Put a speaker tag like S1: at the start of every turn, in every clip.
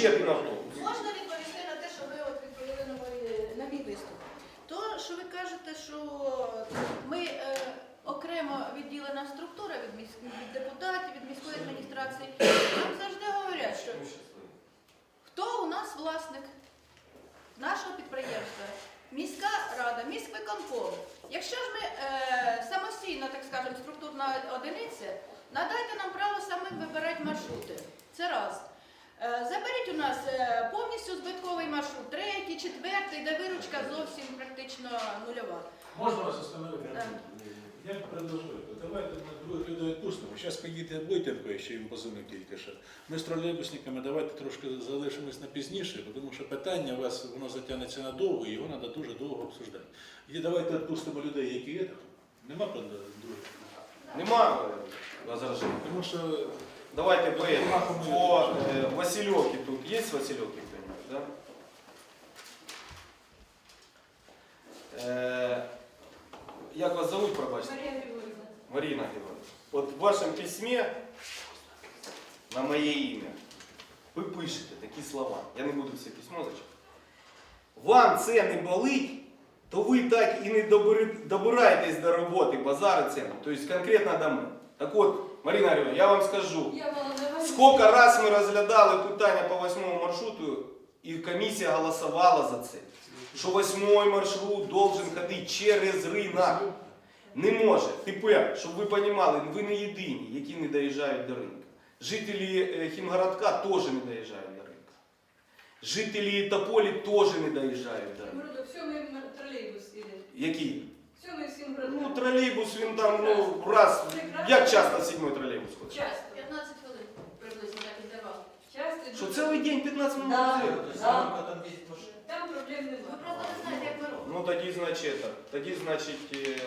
S1: ще один автобус.
S2: Можна відповісти на те, що ви от відповіли на мої- на мій виступ. То, що ви кажете, що ми е, окремо відділена структура від, міськ- від депутатів, від міської адміністрації, нам завжди говорять, що хто у нас власник нашого підприємства? Міська рада, міськвиконком. Якщо ж ми е, самостійно, так скажемо, структурна одиниця, надайте нам право самим вибирати маршрути. Це раз. Е, Заберіть у нас е, повністю збитковий маршрут, третій, четвертий, де виручка зовсім практично нульова.
S3: Можна вас остановити? Я предложив, давайте на других людей відпустимо. Зараз поїде Войтенко, ще їм позвонив тільки що. Ми з тролейбусниками давайте трошки залишимось на пізніше, тому що питання у вас воно затягнеться надовго і його треба дуже довго обсуждати. І давайте відпустимо людей, які є. Нема правда других?
S1: Нема.
S3: Тому що
S1: Давайте по, по э, Василевке тут. Есть Василевки кто-нибудь, да? Э, як вас зовут, пробачте? Марина Григорьевна. Вот в вашем письме на моє ім'я ви пишете такі слова. Я не буду все письмо зачитати. Вам це не болить, то ви так і не добираєтесь до роботи, базари ціну. Тобто конкретно до мене. Так от, Марина Григорьевна, я вам скажу. Сколько раз ми розглядали питання по восьмому маршруту, і комісія голосувала за це. Що восьмий маршрут должен ходити через ринок. Не може. Тепер, щоб ви розуміли, ви не єдині, які не доїжджають до ринку. Жителі е, Хімгородка теж не доїжджають до ринку. Жителі Тополі теж не доїжджають до ринку.
S4: Городок, сьомий тролейбус іде.
S1: Які?
S4: Сьомий
S1: тролейбус, він там, ну, раз. Як часто сьомий тролейбус ходить?
S4: Часто.
S2: 15 хвилин приблизно так інтервал.
S4: Часто.
S1: Що
S4: дуже.
S1: цілий день 15 минут?
S5: Да.
S1: ходить?
S4: Там проблем
S2: Ви
S4: немає.
S2: просто не знаєте, як ми робимо.
S1: Ну тоді, значить, это, тоді, значить, е,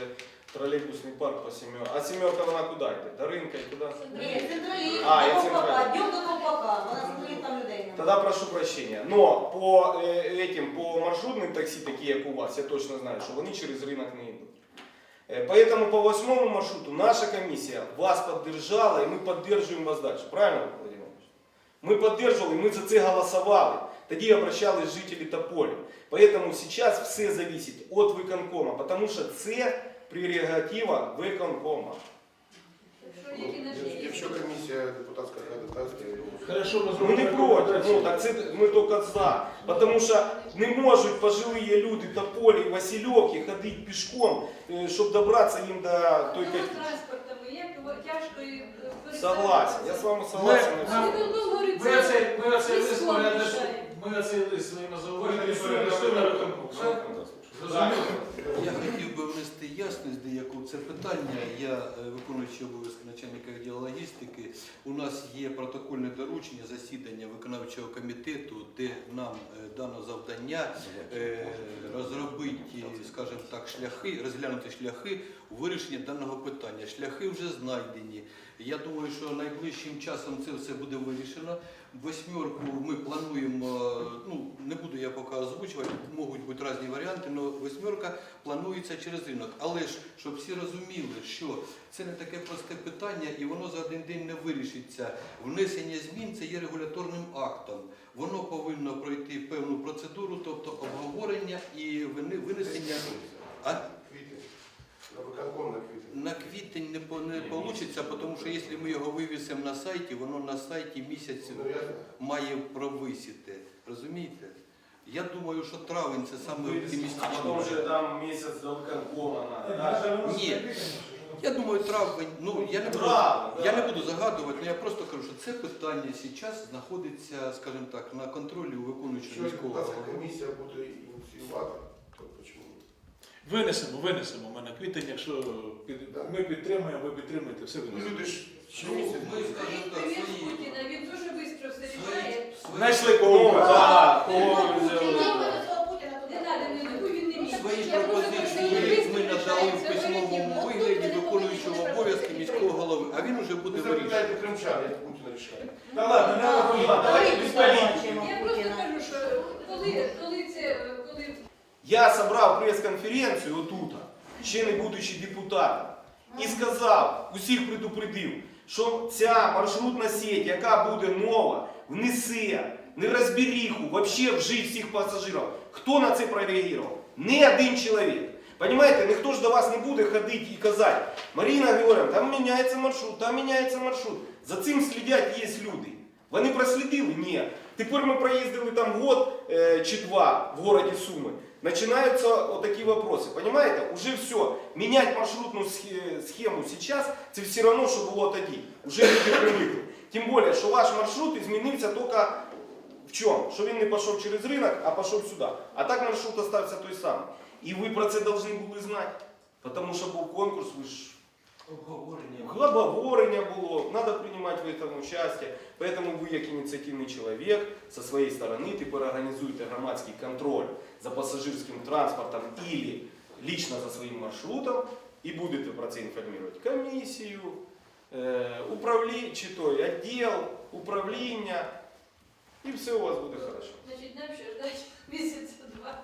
S1: тролейбусний парк по сімерка. А сімерка вона куди йде? До ринка і куди?
S5: Ні, централіст,
S1: А, я
S5: до Ковпака,
S1: централіст.
S5: днем до Ковпака, вона централіст там людей немає.
S1: Тогда прошу прощения. Но по э, этим, по маршрутным такси, такі як у вас, я точно знаю, що вони через ринок не йдуть. Э, Поэтому по восьмому маршруту наша комиссия вас поддержала, и мы поддерживаем вас дальше. Правильно, Владимир Ильич? Мы поддерживали, мы за це голосовали. Тоді обращались жителі Тополя. Поэтому сейчас все зависит от виконкома, потому що це прерогатива виконкома.
S6: Якщо комісія депутатська я думаю,
S3: хорошо ми
S1: Ну не проти, ну так це ми тільки за. Тому що не можуть пожилі люди до полі Васильовки ходити пішком, е, щоб добратися їм до той
S4: Ну,
S1: катівки.
S4: транспортом, його тяжко і е,
S1: Согласен, я з вами согласен.
S3: Ми-
S1: на всьому.
S4: Ну, ну, говорить,
S3: Ми
S4: це
S3: оцей, ми оцей лист ми оцей лист своїми зауваженнями передасимо на виконком. Все?
S7: Я хотів би внести ясність деяку це питання. Я е, виконуючий обов'язки начальника відділу логістики. У нас є протокольне доручення засідання виконавчого комітету, де нам е, дано завдання е, розробити, скажімо так, шляхи, розглянути шляхи у вирішенні даного питання. Шляхи вже знайдені. Я думаю, що найближчим часом це все буде вирішено. Восьмерку ми плануємо, ну не буду я поки озвучувати, можуть бути різні варіанти, але восьмерка планується через ринок. Але ж щоб всі розуміли, що це не таке просте питання і воно за один день не вирішиться. Внесення змін це є регуляторним актом. Воно повинно пройти певну процедуру, тобто обговорення і винесення. А
S6: квітень. На виконком на квітень.
S7: на квітень не по не получиться, тому що якщо ми його вивісимо на сайті, воно на сайті місяць
S6: Ну,
S7: має провисіти. Розумієте? Я думаю, що травень це саме
S1: А потім
S7: оптимістично.
S1: вже там місяць до виконкома надо.
S7: Ні. Я думаю, травень. Ну я не буду, я не буду загадувати, але я просто кажу, що це питання зараз знаходиться, скажімо так, на контролі у виконуючого міського
S6: комісія буде ініціювати?
S3: Винесемо, винесемо ми на квітень, якщо під- ми підтримуємо, ви підтримуєте, все
S6: Ну,
S3: винесемо.
S6: люди ж місяць
S7: ми скажімо так, свої.
S4: Путіна, він дуже швидко
S7: свої-
S3: Знайшли кого.
S1: так, кого ви взяли? да.
S2: туди.
S4: Не треба, не він не міг.
S7: Свої пропозиції ми, надали в письмовому вигляді
S2: Ну,
S7: виконуючого обов'язки міського голови, а він уже
S6: Ви
S7: буде вирішувати.
S6: запитайте кримчан, як Путіна рішає.
S3: Та ладно, не робимо.
S1: Давайте без політики.
S4: Я просто кажу, що коли коли
S1: Я собрав прес-конференцію отут, ще не будучи депутатом, і сказав, усіх предупредив, що ця маршрутна сеть, яка буде нова, внесе неразбериху вообще в житті всіх пасажирів. Хто на це прореагував? Ні один чоловік. Понимаете, ніхто ж до вас не буде ходити і казати, Марина Георгіевна, там міняється маршрут, там міняється маршрут. За цим слідять є люди. Вони прослідили? Ні. Тепер ми проїздили там год е, чи два в городі Суми. Начинаются вот такие вопросы. Понимаете? Уже все. Менять маршрутную схе- схему сейчас, це все равно, що було тоді. Уже люди привикли. Тим більше, що ваш маршрут змінився тільки в чому? Що він не пішов через ринок, а пішов сюди. А так маршрут остався той самий. І ви про це повинні були знати. Тому що був конкурс, ви ж
S7: Обговорення.
S1: Обговорення було, надо приймати в этом участие. Поэтому ви, як ініціативний чоловік, со своєї сторони тепер організуєте громадський контроль за пасажирським транспортом или лично за своїм маршрутом і будете про це інформувати комісію, е, управлі... чи той відділ, управління, і все у вас буде хорошо.
S4: Значить, нам ще ждать місяця два.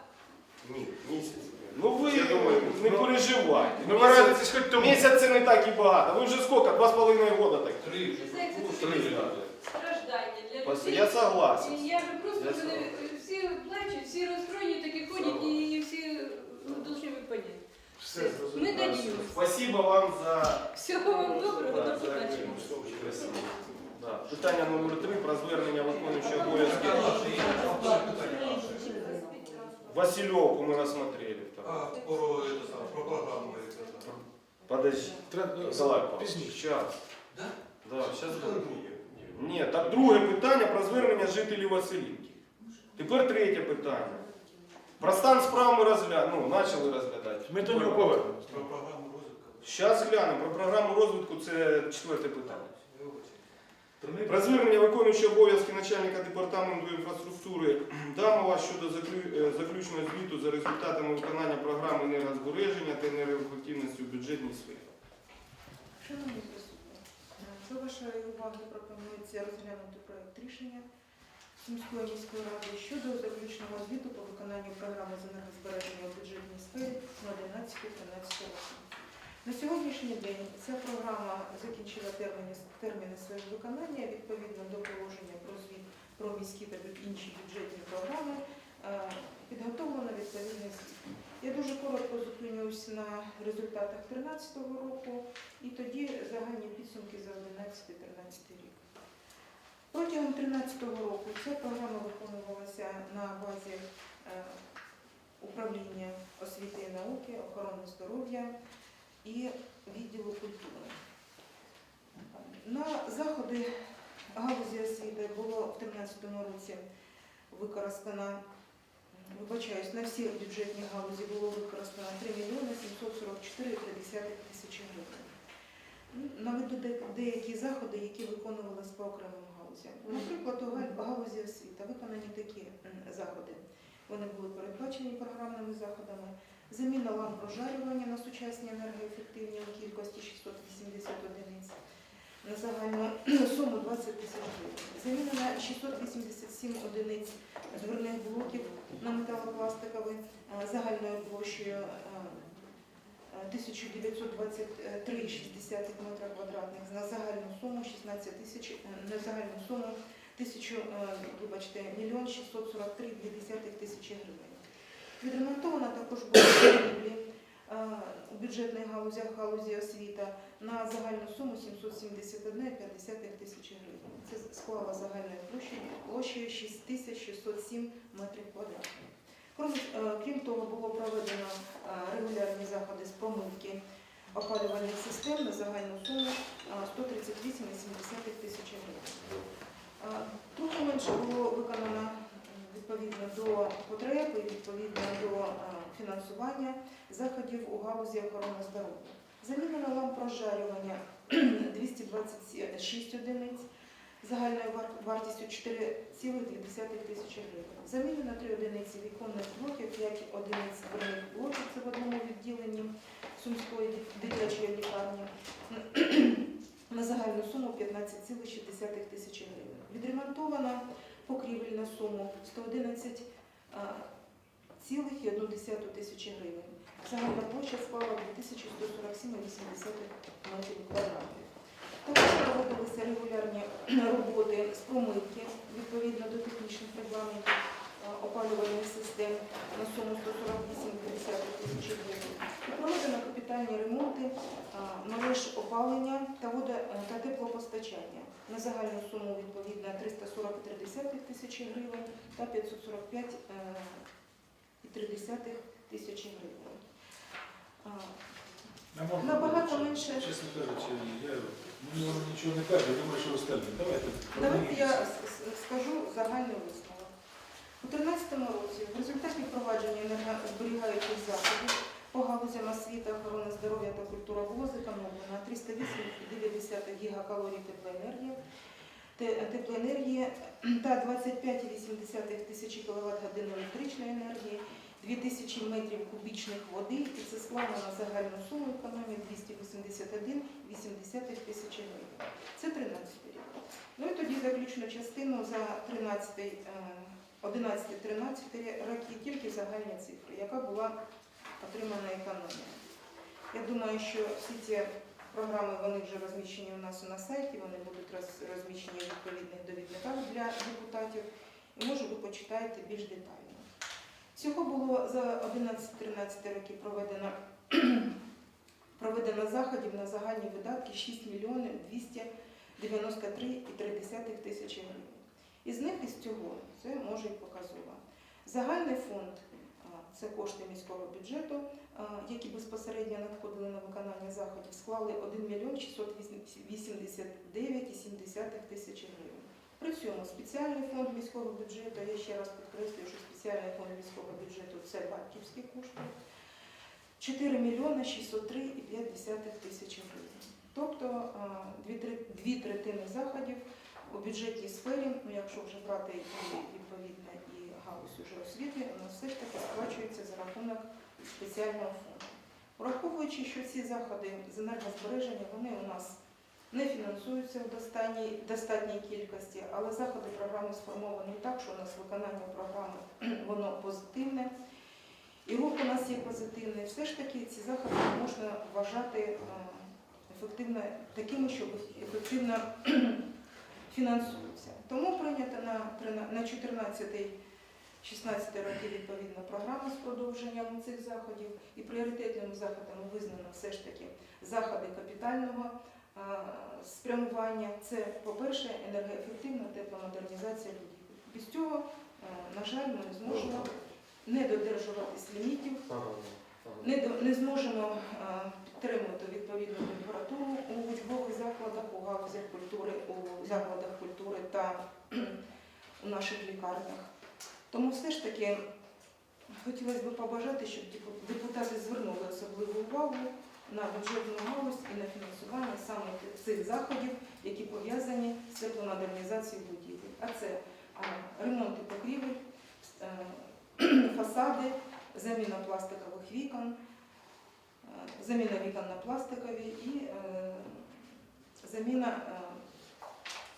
S1: Ні, місяць. Ну ви
S6: Я думаю,
S1: не
S6: ну,
S1: переживайте.
S6: Ну ви радитесь хоч тому.
S1: Місяць це не так і багато. Ви вже скільки? Два з половиною года так.
S7: Три.
S1: Три.
S4: страждання для людей.
S1: Я согласен.
S4: Я вже просто
S1: Я
S4: всі плачуть, всі розстроєні, такі ходять і, і всі ну, должны ви поняти.
S6: Все
S4: Ми
S6: зрозуміло.
S4: надіємося.
S1: Спасибо вам за
S4: Всього вам доброго,
S1: Да,
S4: до
S1: за
S4: побачення.
S1: активність. Спасибо. Да. Питання номер три про звернення виконуючого обов'язки. Васильовку ми розсмотрели.
S8: А, про, это, самое, про программу. это, самое.
S1: Подожди.
S3: Треба
S1: Николай Павлович,
S3: пізніше.
S1: Сейчас.
S7: Да?
S1: Да, сейчас
S6: Ні,
S1: буде.
S6: ні.
S1: Ні, так друге питання про звернення жителів Василівки. Тепер третє питання. Про стан справ ми розгляд... ну, почали розглядати.
S3: Ми до нього повернемося.
S8: Про программу розвитку.
S1: Зараз глянемо. Про програму розвитку це четверте питання. Про звернення виконуючого обов'язки начальника департаменту інфраструктури Дамова щодо е, заключного звіту за результатами виконання програми енергозбереження та енергоефективності у бюджетній сфері.
S9: Шановні присутні, до вашої уваги пропонується розглянути проект рішення Сумської міської ради щодо заключного звіту по виконанню програми з енергозбереження у бюджетній сфері на 11-13 року. На сьогоднішній день ця програма закінчила терміни, терміни свого виконання відповідно до положення про звіт про міські та інші бюджетні програми. е, Підготовлено відповідний звіт. Я дуже коротко зупинюсь на результатах 2013 року і тоді загальні підсумки за 11-13 рік. Протягом 2013 року ця програма виконувалася на базі е, управління освіти і науки, охорони здоров'я і відділу культури. На заходи галузі освіти було в 2013 році використано Вибачаюсь, на всі бюджетні галузі було використано 3 мільйони 744,3 тисячі гривень. Наведу деякі заходи, які виконувалися по окремим галузям. Наприклад, у галузі освіти виконані такі заходи. Вони були передбачені програмними заходами. Заміна ламп прожарювання на сучасні енергоефективні у кількості 680 одиниць на загальну суму 20 тисяч гривень. Заміна на 687 одиниць дверних блоків на металопластиковий е, загальною площею е, е, 1923,6 метра квадратних на загальну суму 16 тисяч, на загальну суму 1000, е, мільйон 643,2 тисячі гривень. Відремонтовано також будівлі е, у бюджетних галузях галузі освіта на загальну суму 771,5 тисячі гривень. Це склало загальною площею, площею 6607 метрів квадратних. Крім, е, того, було проведено е, регулярні заходи з промивки опалювальних систем на загальну суму е, 138,7 тисячі гривень. Е, Трохи менше було виконано відповідно до потреб і відповідно до е, фінансування заходів у галузі охорони здоров'я. Замінено ламп прожарювання 226 одиниць загальною вартістю 4,2 тисячі гривень. Замінено 3 одиниці віконних блоків, 5 одиниць дверних блоків, це в одному відділенні Сумської дитячої лікарні на загальну суму 15,6 тисячі гривень. Відремонтовано покрівель на суму 111 а, цілих і 1 тисячі гривень. Загальна площа склала 2147,8 метрів квадратних. Також проводилися регулярні роботи з промивки відповідно до технічних регламентів е, опалювальних систем на суму 148,50 тисяч гривень. Проведено капітальні ремонти е, мереж опалення та вода та теплопостачання на загальну суму відповідно 340,3 тисячі гривень та 545,3 тисячі гривень. Набагато менше.
S3: Чесно кажучи, я, нічого не каже, думаю, що остальне. Давайте.
S9: Давайте я скажу загальний висновок. У 2013 році в результаті впровадження енергозберігаючих заходів по галузям освіти, охорони здоров'я та культура було зекономлено 308,9 гігакалорій теплоенергії, те- теплоенергії та 25,8 тисячі кВт годин електричної енергії, 2000 метрів кубічних води, і це склало на загальну суму економії 281,8 тисячі гривень. Це 13 рік. Ну і тоді заключну частину за 13, е, 11-13 роки тільки загальні цифри, яка була отримана економія. Я думаю, що всі ці програми вони вже розміщені у нас на сайті, вони будуть розміщені в відповідних довідниках для депутатів. І може ви почитаєте більш детально. Всього було за 11-13 роки проведено, проведено заходів на загальні видатки 6 мільйонів 293,3 тисячі гривень. Із них із цього це може і показово. Загальний фонд це кошти міського бюджету, які безпосередньо надходили на виконання заходів, склали 1 мільйон 689,7 тисячі гривень. При цьому спеціальний фонд міського бюджету, я ще раз підкреслюю, що спеціальний фонд міського бюджету це батьківські кошти, 4 мільйони 603,5 тисячі гривень. Тобто дві, тре- дві третини заходів у бюджетній сфері, ну якщо вже брати і відповідно і галузь уже освіти, нас все ж таки сплачується за рахунок спеціального фонду. Враховуючи, що ці заходи з енергозбереження, вони у нас не фінансуються в достатній, кількості, але заходи програми сформовані так, що у нас виконання програми воно позитивне. І рух у нас є позитивний. Все ж таки ці заходи можна вважати е, ефективно, такими, що ефективно фінансуються. Тому прийнято на, трина- на 14 16 роки відповідна програма з продовженням цих заходів і пріоритетними заходами визнано все ж таки заходи капітального спрямування. Це, по-перше, енергоефективна тепломодернізація будівель. Без цього, е, на жаль, ми не зможемо не додержуватись лімітів не, не зможемо е, підтримувати відповідну температуру у учбових закладах, у галузях культури, у закладах культури та у наших лікарнях. Тому все ж таки хотілося б побажати, щоб депутати звернули особливу увагу на бюджетну галузь і на фінансування саме цих заходів, які пов'язані з тепломодернізацією будівель. А це ремонти покрівель, е, фасади, заміна пластикових вікон, е, заміна вікон на пластикові і е, заміна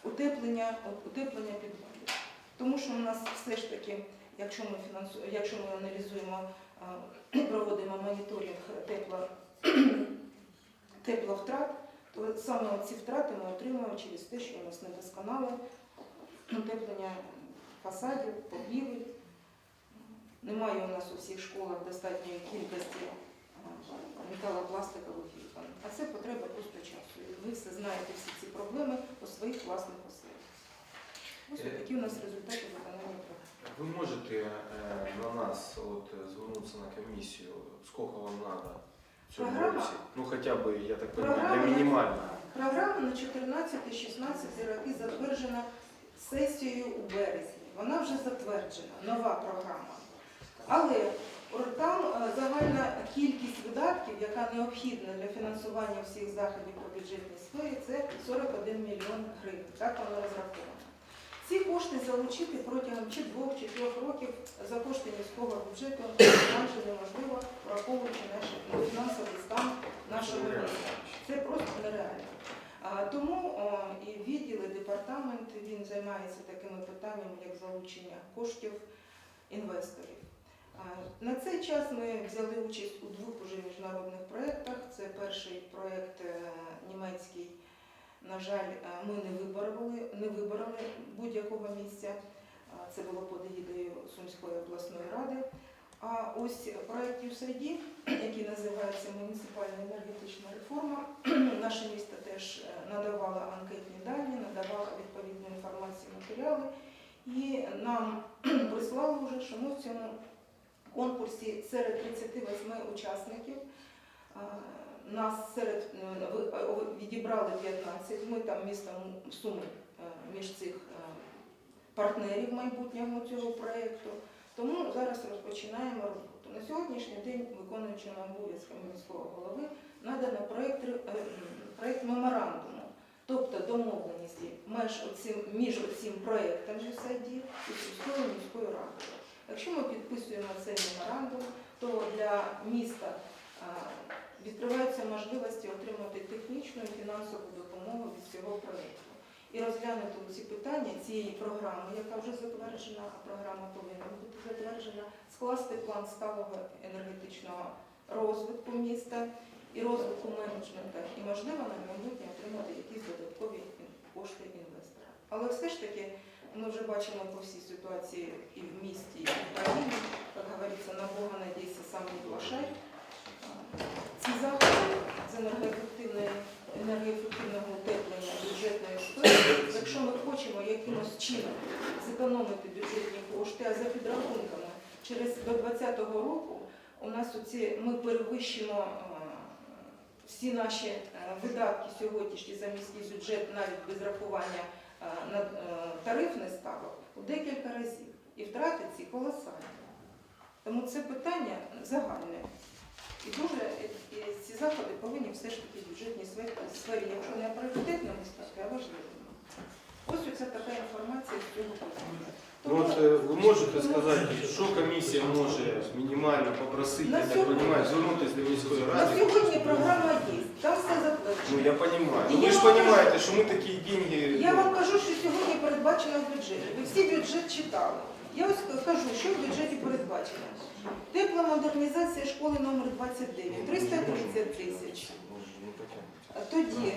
S9: утеплення, утеплення підвалів. Тому що у нас все ж таки, якщо ми фінансу, якщо ми аналізуємо, проводимо моніторинг тепло, тепловтрат, то саме ці втрати ми отримуємо через те, що у нас недосконале утеплення фасадів, покрівель. Немає у нас у всіх школах достатньої кількості е, металопластикових вікон. А це потреба просто часу. І ви все знаєте всі ці проблеми по своїх власних оселях. Ось
S1: Е,
S9: такі у нас результати виконання програми.
S1: Ви можете е, на нас от, звернутися на комісію, скільки вам треба цьому
S9: Програма?
S1: році? Ну хоча б, я так розумію,
S9: Програма
S1: для мінімального.
S9: Програма на 14-16 роки затверджена сесією у березні. Вона вже затверджена, нова програма. Але там е, загальна кількість видатків, яка необхідна для фінансування всіх заходів по бюджетній сфері, це 41 мільйон гривень. Так воно розраховано. Ці кошти залучити протягом чи двох, чи трьох років за кошти міського бюджету майже неможливо, враховуючи наш фінансовий стан нашого міста. Це просто нереально. Тому о, і відділ, і департамент він займається такими питаннями, як залучення коштів інвесторів. На цей час ми взяли участь у двох уже міжнародних проєктах. Це перший проєкт е, німецький На жаль, е, ми не вибороли, не вибороли будь-якого місця. Це було під егідою Сумської обласної ради. А ось проєкт USAID, який називається Муніципальна енергетична реформа, наше місто теж е, надавало анкетні дані, надавало відповідну інформацію, матеріали. І нам прислали вже, що ми в цьому конкурсі серед 38 учасників нас серед е, е, відібрали 15. Ми там містом суми е, між цих партнерів майбутнього цього проєкту. Тому зараз розпочинаємо роботу. На сьогоднішній день виконуючим обов'язками міського голови надано проєкт, проєкт меморандуму, тобто домовленості між цим проєктом USAID і сільською міською радою. Якщо ми підписуємо цей меморандум, то для міста відкриваються можливості отримати технічну і фінансову допомогу від цього проєкту. І розглянути ці питання цієї програми, яка вже затверджена, а програма повинна бути затверджена, скласти план сталого енергетичного розвитку міста і розвитку менеджменту, і можливо на майбутнє отримати якісь додаткові кошти інвестора. Але все ж таки ми вже бачимо по всій ситуації і в місті, і в країні, як говориться, на Бога надійся сам не плашай. Ці заходи з енергоефективної енергоефективного утеплення бюджетної сфери, якщо ми хочемо якимось чином зекономити бюджетні кошти, а за підрахунками через до 2020 року у нас оці, ми перевищимо е, всі наші е, видатки сьогоднішні за міський бюджет навіть без рахування е, на тарифних ставок у декілька разів. І втрати ці колосальні. Тому це питання загальне. І дуже і- ці заходи повинні все ж таки в бюджетній сфері, якщо не пріоритетному стати, а важливому. Ось оця така інформація з цього питання.
S1: Ну, от, е, ви можете сказати, що комісія може мінімально попросити, я так розумію, звернутися до міської
S9: На
S1: ради?
S9: сьогодні програма є, там все
S1: Ну,
S9: затверджено.
S1: я понимаю. Ну, ви ж розумієте, що ми такі деньги...
S9: Я
S1: ну,
S9: вам кажу, що сьогодні передбачено в бюджеті. Ви всі бюджет читали. Я ось кажу, що в бюджеті передбачено. Тепла модернізація школи номер 29, 330 тисяч. Тоді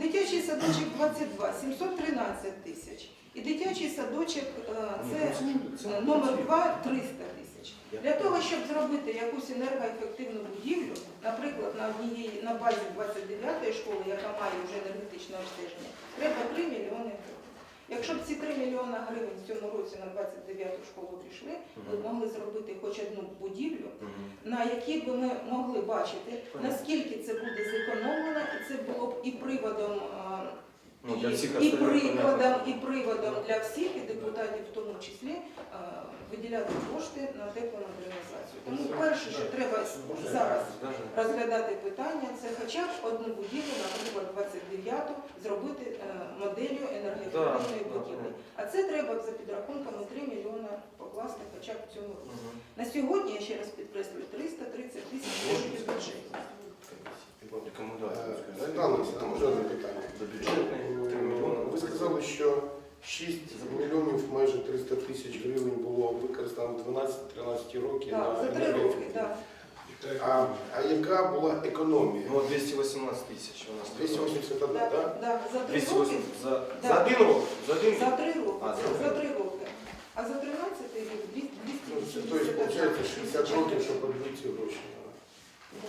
S9: дитячий садочок 22, 713 тисяч. І дитячий садочок е, це е, номер 2 300 тисяч. Для того, щоб зробити якусь енергоефективну будівлю, наприклад, на однієї на базі 29-ї школи, яка має вже енергетичне обстеження, треба 3 мільйони гривень. Якщо б ці 3 мільйони гривень в цьому році на 29-ту школу пішли, ми б могли зробити хоч одну будівлю, на якій би ми могли бачити, наскільки це буде зекономлено, і це було б і приводом, а,
S1: Ну, для всіх
S9: і, і
S1: остальних
S9: прикладом,
S1: понятно.
S9: і приводом для всіх, і депутатів в тому числі, а, виділяти кошти на тепломодернізацію. Тому перше, що треба зараз розглядати питання, це хоча б одну будівлю, наприклад, 29-ту, зробити е, моделлю
S1: Да, да,
S9: будівлі. А це треба за підрахунками 3 мільйони покласти хоча б в цьому році.
S1: Мгм.
S9: На сьогодні, я ще раз підкреслюю,
S10: 12-13 роки
S9: Так,
S10: на
S9: за три роки, так.
S10: А, а яка була економія?
S1: Ну, 218 тисяч у нас.
S10: 281,
S9: Да,
S10: так?
S9: да, За три
S1: 280
S9: роки,
S1: за,
S9: Да.
S1: за один рік. За один
S9: за три роки,
S1: А, за
S9: за
S1: три.
S9: роки. А за 13 рік
S10: Ну, це,
S9: 280
S10: тобто, виходить, 60 років, щоб відбити ці гроші.
S1: Це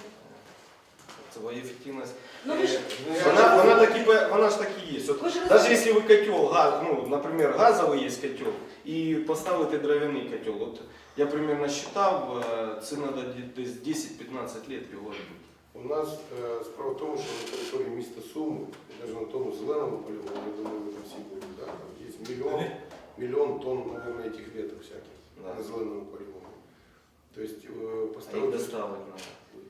S1: ефективність.
S9: Ну, ви ж-
S10: Ну, я-
S1: Вона, вона, так і, бе- вона ж так і є. От
S9: Ви ж
S1: Даже
S9: розумієте,
S1: если вы котел, газ, ну, например, газовый есть котел, и поставити дровяний котел, от я примерно считав, е, це треба десь 10-15 лет його робити.
S10: У нас е, справа в тому, що на території міста Суми, навіть на тому зеленому полігоні, я думаю, ви там всі були, да, там є мільйон, мільйон тонн, мабуть, этих веток всяких
S1: Да.
S10: на зеленому полігоні. Тобто е,
S1: А їх
S10: поставити,
S1: доставити треба.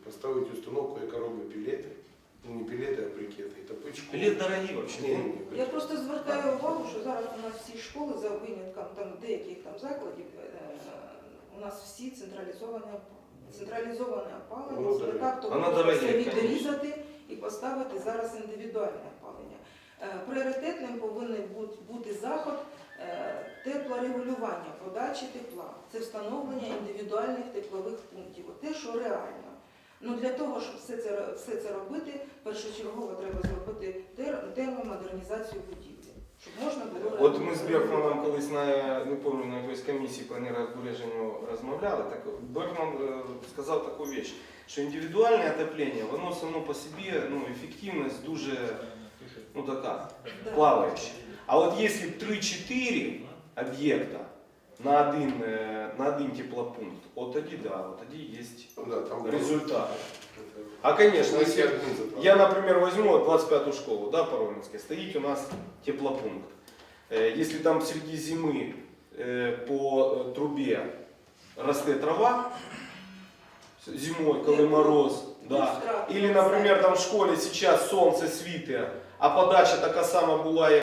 S10: Поставити установку, яка робить пілети, ну не пілети, а брикети, і школу.
S1: Білет дорогі
S10: Ні,
S1: взагалі.
S10: ні,
S9: Я просто звертаю увагу, що зараз у нас всі школи, за винятком там деяких там закладів, е, у нас всі централізовані опалення. Централізоване опалення, це
S10: дороге.
S9: так, то
S1: Воно
S9: можна
S1: дороге, конечно.
S9: і поставити зараз індивідуальне опалення. Е, Пріоритетним повинен бути, бути заход е, теплорегулювання, подачі тепла. Це встановлення індивідуальних теплових пунктів. От Те, що реально. Ну для того, щоб все це, все це робити, першочергово треба зробити тер- термомодернізацію. будівлі, щоб можна було
S1: От ми з Беркманом колись на не пам'ятаю, на якоїсь комісії по енергозбереженню розмовляли. Так Беркман е, сказав таку річ, що індивідуальне отоплення, воно само по собі ну, ефективність дуже ну, така, плаваюча. А от якщо б 3-4 об'єкта на один, е, на один теплопункт, от тоді да, от тоді є
S10: Ну да, там
S1: результат. А, конечно,
S10: Если
S1: если я, например, возьму вот 25-ю школу, да, по Ровенской, стоит у нас теплопункт. Э, Если там среди зимы э, по э, трубе растет трава, с- зимой, коли мороз, да. Или, например, там в школе сейчас солнце світає, а подача така сама була, як